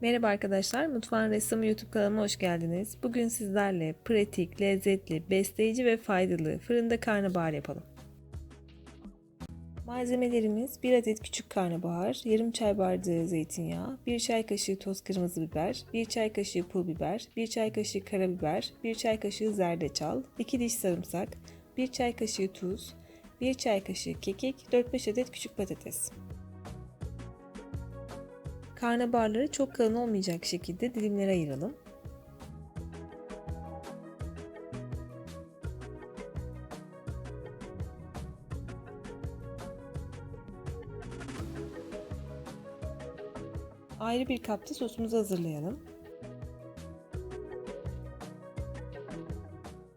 Merhaba arkadaşlar, Mutfağın Ressamı YouTube kanalıma hoş geldiniz. Bugün sizlerle pratik, lezzetli, besleyici ve faydalı fırında karnabahar yapalım. Malzemelerimiz 1 adet küçük karnabahar, yarım çay bardağı zeytinyağı, 1 çay kaşığı toz kırmızı biber, 1 çay kaşığı pul biber, 1 çay kaşığı karabiber, 1 çay kaşığı zerdeçal, 2 diş sarımsak, 1 çay kaşığı tuz, 1 çay kaşığı kekik, 4-5 adet küçük patates. Karnabaharları çok kalın olmayacak şekilde dilimlere ayıralım. Ayrı bir kapta sosumuzu hazırlayalım.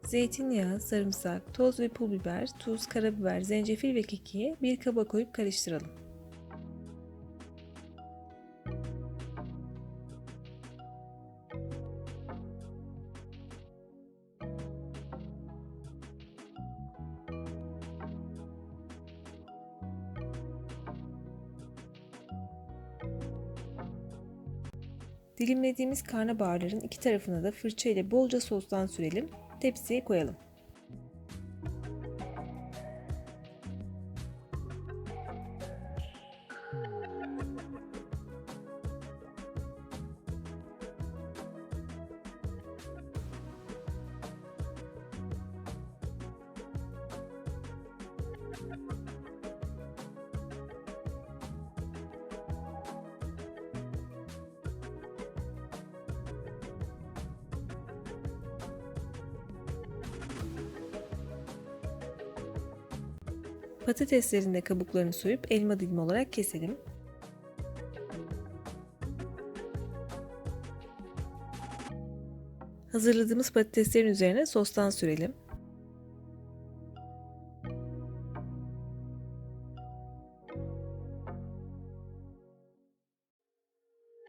Zeytinyağı, sarımsak, toz ve pul biber, tuz, karabiber, zencefil ve kekiği bir kaba koyup karıştıralım. Dilimlediğimiz karnabaharların iki tarafına da fırça ile bolca sostan sürelim. Tepsiye koyalım. Patateslerin de kabuklarını soyup elma dilimi olarak keselim. Hazırladığımız patateslerin üzerine sostan sürelim.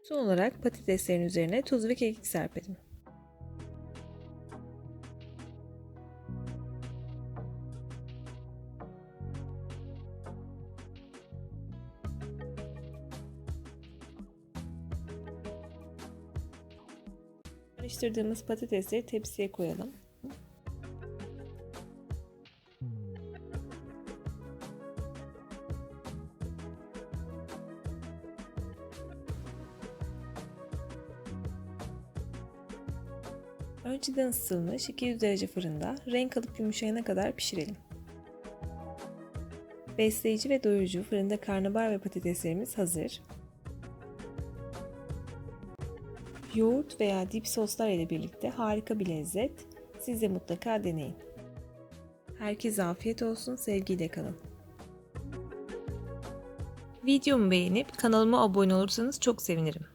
Son olarak patateslerin üzerine tuz ve kekik serpelim. Karıştırdığımız patatesleri tepsiye koyalım. Önceden ısıtılmış 200 derece fırında renk alıp yumuşayana kadar pişirelim. Besleyici ve doyurucu fırında karnabahar ve patateslerimiz hazır. Yoğurt veya dip soslar ile birlikte harika bir lezzet. Siz de mutlaka deneyin. Herkese afiyet olsun, sevgiyle kalın. Videomu beğenip kanalıma abone olursanız çok sevinirim.